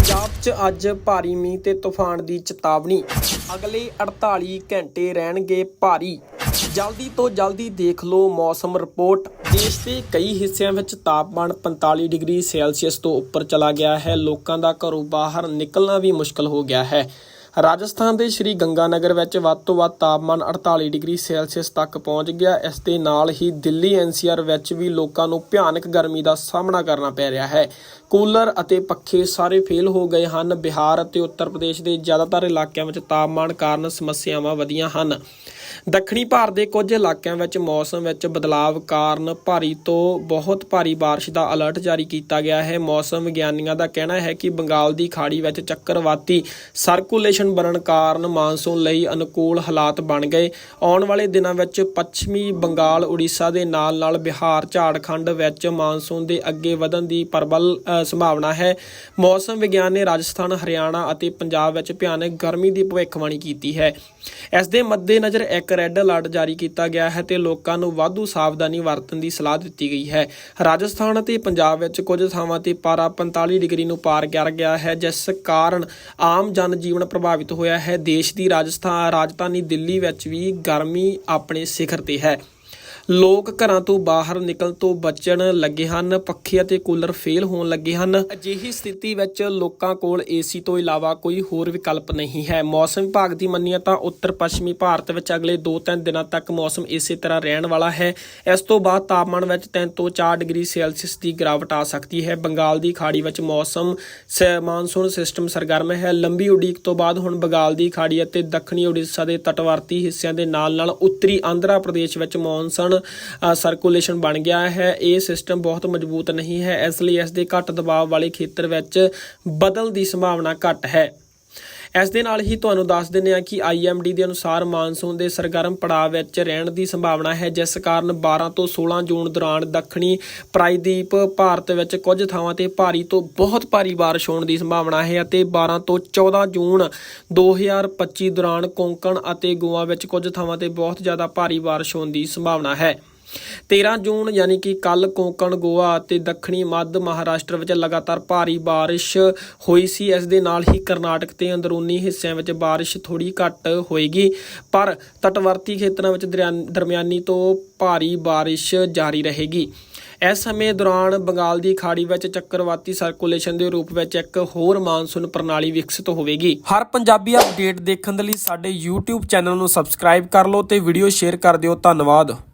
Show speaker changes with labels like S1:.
S1: ਪੰਜਾਬ 'ਚ ਅੱਜ ਭਾਰੀ ਮੀਂਹ ਤੇ ਤੂਫਾਨ ਦੀ ਚੇਤਾਵਨੀ। ਅਗਲੇ 48 ਘੰਟੇ ਰਹਿਣਗੇ ਭਾਰੀ। ਜਲਦੀ ਤੋਂ ਜਲਦੀ ਦੇਖ ਲਓ ਮੌਸਮ ਰਿਪੋਰਟ। ਦੇਸ਼ ਦੇ ਕਈ ਹਿੱਸਿਆਂ ਵਿੱਚ ਤਾਪਮਾਨ 45 ਡਿਗਰੀ ਸੈਲਸੀਅਸ ਤੋਂ ਉੱਪਰ ਚਲਾ ਗਿਆ ਹੈ। ਲੋਕਾਂ ਦਾ ਘਰੋਂ ਬਾਹਰ ਨਿਕਲਣਾ ਵੀ ਮੁਸ਼ਕਲ ਹੋ ਗਿਆ ਹੈ। ਰਾਜਸਥਾਨ ਦੇ ਸ਼੍ਰੀ ਗੰਗਾਨਗਰ ਵਿੱਚ ਵੱਧ ਤੋਂ ਵੱਧ ਤਾਪਮਾਨ 48 ਡਿਗਰੀ ਸੈਲਸੀਅਸ ਤੱਕ ਪਹੁੰਚ ਗਿਆ। ਇਸ ਦੇ ਨਾਲ ਹੀ ਦਿੱਲੀ ਐਨਸੀਆਰ ਵਿੱਚ ਵੀ ਲੋਕਾਂ ਨੂੰ ਭਿਆਨਕ ਗਰਮੀ ਦਾ ਸਾਹਮਣਾ ਕਰਨਾ ਪੈ ਰਿਹਾ ਹੈ। ਕੂਲਰ ਅਤੇ ਪੱਖੇ ਸਾਰੇ ਫੇਲ ਹੋ ਗਏ ਹਨ। ਬਿਹਾਰ ਅਤੇ ਉੱਤਰ ਪ੍ਰਦੇਸ਼ ਦੇ ਜ਼ਿਆਦਾਤਰ ਇਲਾਕਿਆਂ ਵਿੱਚ ਤਾਪਮਾਨ ਕਾਰਨ ਸਮੱਸਿਆਵਾਂ ਵਧੀਆਂ ਹਨ। ਦੱਖਣੀ ਭਾਰਤ ਦੇ ਕੁਝ ਇਲਾਕਿਆਂ ਵਿੱਚ ਮੌਸਮ ਵਿੱਚ ਬਦਲਾਵ ਕਾਰਨ ਭਾਰੀ ਤੋਂ ਬਹੁਤ ਭਾਰੀ ਬਾਰਿਸ਼ ਦਾ ਅਲਰਟ ਜਾਰੀ ਕੀਤਾ ਗਿਆ ਹੈ। ਮੌਸਮ ਵਿਗਿਆਨੀਆਂ ਦਾ ਕਹਿਣਾ ਹੈ ਕਿ ਬੰਗਾਲ ਦੀ ਖਾੜੀ ਵਿੱਚ ਚੱਕਰਵਾਤੀ ਸਰਕੂਲੇਸ਼ਨ ਬਣਨ ਕਾਰਨ ਮਾਨਸੂਨ ਲਈ ਅਨੁਕੂਲ ਹਾਲਾਤ ਬਣ ਗਏ। ਆਉਣ ਵਾਲੇ ਦਿਨਾਂ ਵਿੱਚ ਪੱਛਮੀ ਬੰਗਾਲ, ਉੜੀਸਾ ਦੇ ਨਾਲ-ਨਾਲ ਬਿਹਾਰ ਝਾੜਖੰਡ ਵਿੱਚ ਮਾਨਸੂਨ ਦੇ ਅੱਗੇ ਵਧਣ ਦੀ ਪ੍ਰਬਲ ਸੰਭਾਵਨਾ ਹੈ। ਮੌਸਮ ਵਿਗਿਆਨ ਨੇ ਰਾਜਸਥਾਨ, ਹਰਿਆਣਾ ਅਤੇ ਪੰਜਾਬ ਵਿੱਚ ਭਿਆਨਕ ਗਰਮੀ ਦੀ ਭਵਿੱਖਬਾਣੀ ਕੀਤੀ ਹੈ। ਇਸ ਦੇ ਮੱਦੇਨਜ਼ਰ ਇੱਕ ਰੈੱਡ ਅਲਰਟ ਜਾਰੀ ਕੀਤਾ ਗਿਆ ਹੈ ਤੇ ਲੋਕਾਂ ਨੂੰ ਵਾਧੂ ਸਾਵਧਾਨੀ ਵਰਤਣ ਦੀ ਸਲਾਹ ਦਿੱਤੀ ਗਈ ਹੈ। ਰਾਜਸਥਾਨ ਅਤੇ ਪੰਜਾਬ ਵਿੱਚ ਕੁਝ ਥਾਵਾਂ ਤੇ ਪਾਰਾ 45 ਡਿਗਰੀ ਨੂੰ ਪਾਰ ਕਰ ਗਿਆ ਹੈ, ਜਿਸ ਕਾਰਨ ਆਮ ਜਨ ਜੀਵਨ ਪ੍ਰਭਾਵਿਤ ਹੋਇਆ ਹੈ। ਦੇਸ਼ ਦੀ ਰਾਜਸਥਾਨ ਰਾਜਧਾਨੀ ਦਿੱਲੀ ਵਿੱਚ ਵੀ ਗਰਮੀ ਆਪਣੇ ਸਿਖਰ ਤੇ ਹੈ। ਲੋਕ ਘਰਾਂ ਤੋਂ ਬਾਹਰ ਨਿਕਲਣ ਤੋਂ ਬਚਣ ਲੱਗੇ ਹਨ, ਪੱਖੇ ਅਤੇ ਕੂਲਰ ਫੇਲ ਹੋਣ ਲੱਗੇ ਹਨ। ਅਜਿਹੀ ਸਥਿਤੀ ਵਿੱਚ ਲੋਕਾਂ ਕੋਲ ਏਸੀ ਤੋਂ ਇਲਾਵਾ ਕੋਈ ਹੋਰ ਵਿਕਲਪ ਨਹੀਂ ਹੈ। ਮੌਸਮ ਵਿਭਾਗ ਦੀ ਮੰਨੀਏ ਤਾਂ ਉੱਤਰ ਪੱਛਮੀ ਭਾਰਤ ਵਿੱਚ ਅਗਲੇ 2-3 ਦਿਨਾਂ ਤੱਕ ਮੌਸਮ ਇਸੇ ਤਰ੍ਹਾਂ ਰਹਿਣ ਵਾਲਾ ਹੈ। ਇਸ ਤੋਂ ਬਾਅਦ ਤਾਪਮਾਨ ਵਿੱਚ 3 ਤੋਂ 4 ਡਿਗਰੀ ਸੈਲਸੀਅਸ ਦੀ ਗਿਰਾਵਟ ਆ ਸਕਦੀ ਹੈ। ਬੰਗਾਲ ਦੀ ਖਾੜੀ ਵਿੱਚ ਮੌਸਮ ਸ- ਮਾਨਸੂਨ ਸਿਸਟਮ ਸਰਗਰਮ ਹੈ। ਲੰਬੀ ਉਡੀਕ ਤੋਂ ਬਾਅਦ ਹੁਣ ਬੰਗਾਲ ਦੀ ਖਾੜੀ ਅਤੇ ਦੱਖਣੀ ਉੜੀਸਾ ਦੇ ਤਟਵਰਤੀ ਹਿੱਸਿਆਂ ਦੇ ਨਾਲ-ਨਾਲ ਉੱਤਰੀ ਆਂਧਰਾ ਪ੍ਰਦੇਸ਼ ਵਿੱਚ ਮੌਨਸੂਨ ਸਰਕੂਲੇਸ਼ਨ ਬਣ ਗਿਆ ਹੈ। ਇਹ ਸਿਸਟਮ ਬਹੁਤ ਮਜ਼ਬੂਤ ਨਹੀਂ ਹੈ, ਇਸ ਲਈ ਇਸ ਦੇ ਘੱਟ ਦਬਾਅ ਵਾਲੇ ਖੇਤਰ ਵਿੱਚ ਬਦਲ ਦੀ ਸੰਭਾਵਨਾ ਘੱਟ ਹੈ। ਇਸ ਦੇ ਨਾਲ ਹੀ ਤੁਹਾਨੂੰ ਦੱਸ ਦਿੰਦੇ ਹਾਂ ਕਿ IMD ਦੇ ਅਨੁਸਾਰ ਮਾਨਸੂਨ ਦੇ ਸਰਗਰਮ ਪੜਾਅ ਵਿੱਚ ਰਹਿਣ ਦੀ ਸੰਭਾਵਨਾ ਹੈ, ਜਿਸ ਕਾਰਨ 12 ਤੋਂ 16 ਜੂਨ ਦੌਰਾਨ ਦੱਖਣੀ ਪ੍ਰਾਇਦੀਪ ਭਾਰਤ ਵਿੱਚ ਕੁਝ ਥਾਵਾਂ ਤੇ ਭਾਰੀ ਤੋਂ ਬਹੁਤ ਭਾਰੀ ਬਾਰਿਸ਼ ਹੋਣ ਦੀ ਸੰਭਾਵਨਾ ਹੈ ਅਤੇ 12 ਤੋਂ 14 ਜੂਨ 2025 ਦੌਰਾਨ ਕੋਂਕਣ ਅਤੇ ਗੋਆ ਵਿੱਚ ਕੁਝ ਥਾਵਾਂ ਤੇ ਬਹੁਤ ਜ਼ਿਆਦਾ ਭਾਰੀ ਬਾਰਿਸ਼ ਹੋਣ ਦੀ ਸੰਭਾਵਨਾ ਹੈ। 13 ਜੂਨ ਯਾਨੀ ਕਿ ਕੱਲ ਕੋਂਕਣ, ਗੋਆ ਅਤੇ ਦੱਖਣੀ ਮੱਧ ਮਹਾਰਾਸ਼ਟਰ ਵਿੱਚ ਲਗਾਤਾਰ ਭਾਰੀ ਬਾਰਿਸ਼ ਹੋਈ ਸੀ। ਇਸ ਦੇ ਨਾਲ ਹੀ ਕਰਨਾਟਕ ਤੇ ਅੰਦਰੂਨੀ ਹਿੱਸਿਆਂ ਵਿੱਚ ਬਾਰਿਸ਼ ਥੋੜੀ ਘੱਟ ਹੋਏਗੀ। ਪਰ ਤਟਵਰਤੀ ਖੇਤਰਾਂ ਵਿੱਚ ਦਰਿਆ- ਦਰਮਿਆਨੀ ਤੋਂ ਭਾਰੀ ਬਾਰਿਸ਼ ਜਾਰੀ ਰਹੇਗੀ। ਇਸ ਸਮੇਂ ਦੌਰਾਨ ਬੰਗਾਲ ਦੀ ਖਾੜੀ ਵਿੱਚ ਚੱਕਰਵਾਤੀ ਸਰਕੂਲੇਸ਼ਨ ਦੇ ਰੂਪ ਵਿੱਚ ਇੱਕ ਹੋਰ ਮਾਨਸੂਨ ਪ੍ਰਣਾਲੀ ਵਿਕਸਿਤ ਹੋਵੇਗੀ। ਹਰ ਪੰਜਾਬੀ ਅਪਡੇਟ ਦੇਖਣ ਦੇ ਲਈ ਸਾਡੇ YouTube ਚੈਨਲ ਨੂੰ ਸਬਸਕ੍ਰਾਈਬ ਕਰ ਲਓ ਤੇ ਵੀਡੀਓ ਸ਼ੇਅਰ ਕਰ ਦਿਓ। ਧੰਨਵਾਦ।